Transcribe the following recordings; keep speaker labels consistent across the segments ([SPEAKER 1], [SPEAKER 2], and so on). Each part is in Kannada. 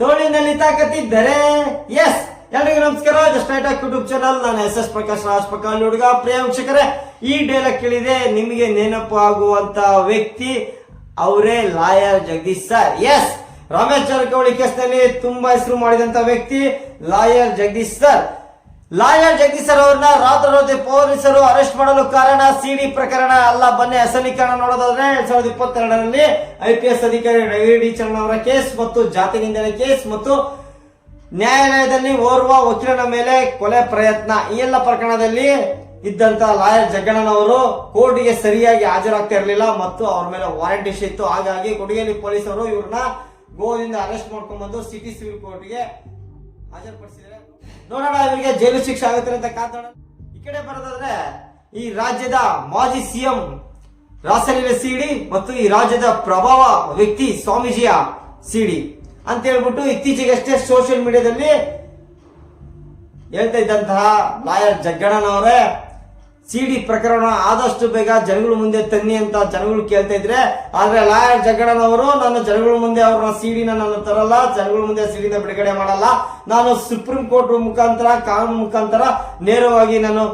[SPEAKER 1] ತೋಳಿನಲ್ಲಿ ತಾಕತ್ತಿದ್ದರೆ ಎಸ್ ಎಲ್ರಿಗೂ ನಮಸ್ಕಾರ. ಸ್ಟೈಟ್ ಯೂಟ್ಯೂಬ್ ಚಾನಲ್ ನಾನು ಎಸ್ ಎಸ್ ಪ್ರಕಾಶ್, ರಾಜ್ ಹುಡುಗ. ಪ್ರಿಯ ವೀಕ್ಷಕರೇ, ಈ ಡೈಲಾಗ್ ಕೇಳಿದೆ ನಿಮಗೆ ನೆನಪು ಆಗುವಂತ ವ್ಯಕ್ತಿ ಅವರೇ lawyer Jagadish sir S Ramesh Jarkiholi ಕೇಸ್ನಲ್ಲಿ ತುಂಬಾ ಹೆಸರು ಮಾಡಿದಂತ ವ್ಯಕ್ತಿ lawyer Jagadish sir lawyer Jagadish ಅವ್ರನ್ನ ರಾತ್ರೋರಾತ್ರಿ ಪೊಲೀಸರು ಅರೆಸ್ಟ್ ಮಾಡಲು ಕಾರಣ ಸಿಡಿ ಪ್ರಕರಣ ಅಲ್ಲ. ಬನ್ನಿ, ಅಸಲೀಕರಣ ನೋಡೋದಾದ್ರೆ ಎರಡ್ ಸಾವಿರದ ಇಪ್ಪತ್ತೆರಡರಲ್ಲಿ ಐ ಪಿ ಎಸ್ ಅಧಿಕಾರಿ ರವಿ ಡಿ ಚರಣ್ ಅವರ ಕೇಸ್ ಮತ್ತು ಜಾತಿ ನಿಂದನೆ ಕೇಸ್ ಮತ್ತು ನ್ಯಾಯಾಲಯದಲ್ಲಿ ಓರ್ವ ವಕೀಲನ ಮೇಲೆ ಕೊಲೆ ಪ್ರಯತ್ನ. ಈ ಎಲ್ಲ ಪ್ರಕರಣದಲ್ಲಿ ಇದ್ದಂತ ಲಾಯರ್ ಜಗ್ಗಣ್ಣನವರು ಕೋರ್ಟ್ಗೆ ಸರಿಯಾಗಿ ಹಾಜರಾಗ್ತಾ ಇರಲಿಲ್ಲ ಮತ್ತು ಅವ್ರ ಮೇಲೆ ವಾರೆಂಟ್ ಇಶ್ಯೂ ಇತ್ತು. ಹಾಗಾಗಿ ಕೊಡಗೇರಿ ಪೊಲೀಸರು ಇವ್ರನ್ನ ಗೋದಿಂದ ಅರೆಸ್ಟ್ ಮಾಡ್ಕೊಂಡ್ ಬಂದು ಸಿಟಿ ಸಿವಿಲ್ ಕೋರ್ಟ್ಗೆ ಹಾಜರುಪಡಿಸಿದ್ದಾರೆ ನೋಡೋಣ ಅವರಿಗೆ ಜೈಲು ಶಿಕ್ಷೆ ಆಗುತ್ತೆ ಅಂತ ಕಾತೋಣ. ಈ ಕಡೆ ಬರೋದಾದ್ರೆ, ಈ ರಾಜ್ಯದ ಮಾಜಿ ಸಿಎಂ ರಾಸಲೀಲ ಸಿಡಿ ಮತ್ತು ಈ ರಾಜ್ಯದ ಪ್ರಭಾವ ವ್ಯಕ್ತಿ ಸ್ವಾಮೀಜಿಯ ಸಿಡಿ ಅಂತ ಹೇಳ್ಬಿಟ್ಟು ಇತ್ತೀಚೆಗಷ್ಟೇ ಸೋಷಿಯಲ್ ಮೀಡಿಯಾದಲ್ಲಿ ಹೇಳ್ತಾ ಇದ್ದಂತಹ ಲಾಯರ್ ಜಗ್ಗಣ್ಣನವರೇ ಸಿಡಿ ಪ್ರಕರಣ ಆದಷ್ಟು ಬೇಗ ಜನಗಳ ಮುಂದೆ ತನ್ನಿ ಅಂತ ಜನಗಳು ಕೇಳ್ತಾ ಇದ್ರೆ, ಆದ್ರೆ ಲಾಯರ್ ಜಗಡನವರು ನಾನು ಜನಗಳ ಮುಂದೆ ಅವ್ರನ್ನ ಸಿಡಿನ ನಾನು ತರಲ್ಲ, ಜನಗಳ ಮುಂದೆ ಸಿಡಿನ ಬಿಡುಗಡೆ ಮಾಡಲ್ಲ. ನಾನು ಸುಪ್ರೀಂ ಕೋರ್ಟ್ ಮುಖಾಂತರ, ಕಾನೂನು ಮುಖಾಂತರ ನೇರವಾಗಿ ನಾನು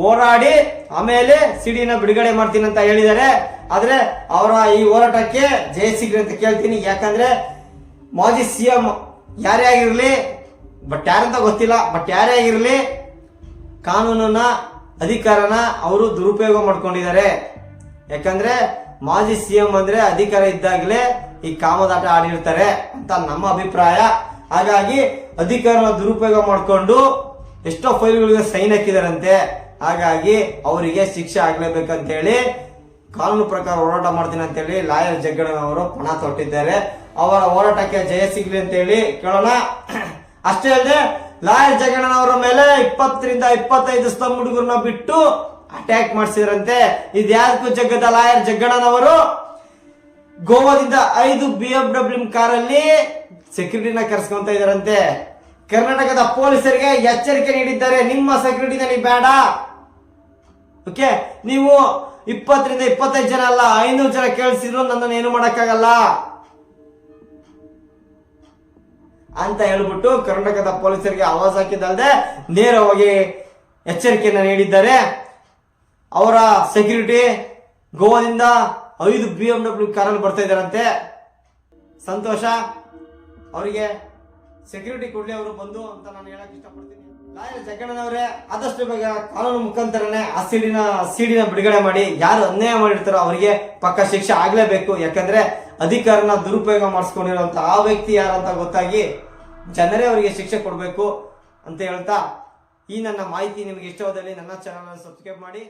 [SPEAKER 1] ಹೋರಾಡಿ, ಆಮೇಲೆ ಸಿಡಿನ ಬಿಡುಗಡೆ ಮಾಡ್ತೀನಿ ಅಂತ ಹೇಳಿದ್ದಾರೆ. ಆದ್ರೆ ಅವರ ಈ ಹೋರಾಟಕ್ಕೆ ಜಯ ಸಿಗ್ರಿ ಅಂತ ಕೇಳ್ತೀನಿ. ಯಾಕಂದ್ರೆ ಮಾಜಿ ಸಿಎಂ ಯಾರೇ ಆಗಿರ್ಲಿ, ಬಟ್ ಯಾರಂತ ಗೊತ್ತಿಲ್ಲ, ಬಟ್ ಯಾರೇ ಆಗಿರ್ಲಿ, ಕಾನೂನನ್ನ ಅಧಿಕಾರನ ಅವರು ದುರುಪಯೋಗ ಮಾಡ್ಕೊಂಡಿದ್ದಾರೆ. ಯಾಕಂದ್ರೆ ಮಾಜಿ ಸಿಎಂ ಅಂದ್ರೆ ಅಧಿಕಾರ ಇದ್ದಾಗಲೇ ಈ ಕಾಮದಾಟ ಆಡಿರ್ತಾರೆ ಅಂತ ನಮ್ಮ ಅಭಿಪ್ರಾಯ. ಹಾಗಾಗಿ ಅಧಿಕಾರನ ದುರುಪಯೋಗ ಮಾಡಿಕೊಂಡು ಎಷ್ಟೋ ಫೈಲ್ಗಳಿಗೆ ಸೈನ್ ಹಾಕಿದಾರಂತೆ. ಹಾಗಾಗಿ ಅವರಿಗೆ ಶಿಕ್ಷೆ ಆಗ್ಲೇಬೇಕಂತ ಹೇಳಿ ಕಾನೂನು ಪ್ರಕಾರ ಹೋರಾಟ ಮಾಡ್ತೀನಿ ಅಂತ ಹೇಳಿ ಲಾಯರ್ ಜಗ್ಗಣ್ಣನವರು ಪಣ ತೊಟ್ಟಿದ್ದಾರೆ. ಅವರ ಹೋರಾಟಕ್ಕೆ ಜಯ ಸಿಗ್ಲಿ ಅಂತ ಹೇಳಿ ಕೇಳೋಣ. ಅಷ್ಟೇ ಅಲ್ಲದೆ ಲಾಯರ್ ಜಗಣ್ಣನವರ ಮೇಲೆ ಇಪ್ಪತ್ತರಿಂದ ಇಪ್ಪತ್ತೈದು ಸ್ತಂಭ ಹುಡುಗರನ್ನ ಬಿಟ್ಟು ಅಟ್ಯಾಕ್ ಮಾಡಿಸಿದ್ರಂತೆ. ಇದ್ಯಾದಕ್ಕೂ ಜಗ್ಗದ ಲಾಯರ್ ಜಗ್ಗಣ್ಣನವರು ಗೋವಾದಿಂದ ಐದು ಬಿ ಎಂ ಡಬ್ಲ್ಯೂ ಕಾರಲ್ಲಿ ಸೆಕ್ಯೂರಿಟಿನ ಕರೆಸ್ಕೊಂತ ಇದಾರಂತೆ ಕರ್ನಾಟಕದ ಪೊಲೀಸರಿಗೆ ಎಚ್ಚರಿಕೆ ನೀಡಿದ್ದಾರೆ. ನಿಮ್ಮ ಸೆಕ್ಯೂರಿಟಿ ನನಗೆ ಬೇಡ. ಓಕೆ ನೀವು ಇಪ್ಪತ್ತರಿಂದ ಇಪ್ಪತ್ತೈದು ಜನ ಅಲ್ಲ, ಐನೂರು ಜನ ಕೇಳಿಸಿದ್ರು, ನನ್ನನ್ನು ಏನು ಮಾಡಕ್ಕಾಗಲ್ಲ? ಅಂತ ಹೇಳ್ಬಿಟ್ಟು ಕರ್ನಾಟಕದ ಪೊಲೀಸರಿಗೆ ಆವಾಜ್ ಹಾಕಿದ್ದಲ್ಲದೆ ನೇರವಾಗಿ ಎಚ್ಚರಿಕೆಯನ್ನು ನೀಡಿದ್ದಾರೆ. ಅವರ ಸೆಕ್ಯೂರಿಟಿ ಗೋವಾದಿಂದ ಐದು ಬಿ ಎಂ ಡಬ್ಲ್ಯೂ ಕಾರಲ್ಲಿ ಬರ್ತಾ ಇದ್ದಾರಂತೆ. ಸಂತೋಷ, ಅವರಿಗೆ ಸೆಕ್ಯೂರಿಟಿ ಕೊಡ್ಲಿ ಅವರು ಬಂದು ಅಂತ ನಾನು ಹೇಳಕ್ ಇಷ್ಟಪಡ್ತೀನಿ. ಲಾಯರ್ ಜಗಣ್ಣನವರೇ ಆದಷ್ಟು ಬೇಗ ಕಾನೂನು ಮುಖಾಂತರನೇ ಆ ಸಿಡಿನ ಸೀಡಿನ ಬಿಡುಗಡೆ ಮಾಡಿ. ಯಾರು ಅನ್ಯಾಯ ಮಾಡಿರ್ತಾರೋ ಅವರಿಗೆ ಪಕ್ಕ ಶಿಕ್ಷೆ ಆಗ್ಲೇಬೇಕು. ಯಾಕಂದ್ರೆ ಅಧಿಕಾರನ ದುರುಪಯೋಗ ಮಾಡಿಸ್ಕೊಂಡಿರುವಂತ ಆ ವ್ಯಕ್ತಿ ಯಾರಂತ ಗೊತ್ತಾಗಿ ಜನರೇ ಅವರಿಗೆ ಶಿಕ್ಷೆ ಕೊಡಬೇಕು ಅಂತ ಹೇಳ್ತಾ ಈ ನನ್ನ ಮಾಹಿತಿ ನಿಮಗೆ ಇಷ್ಟವಾದಲ್ಲಿ ನನ್ನ ಚಾನಲ್ ಸಬ್ಸ್ಕ್ರೈಬ್ ಮಾಡಿ.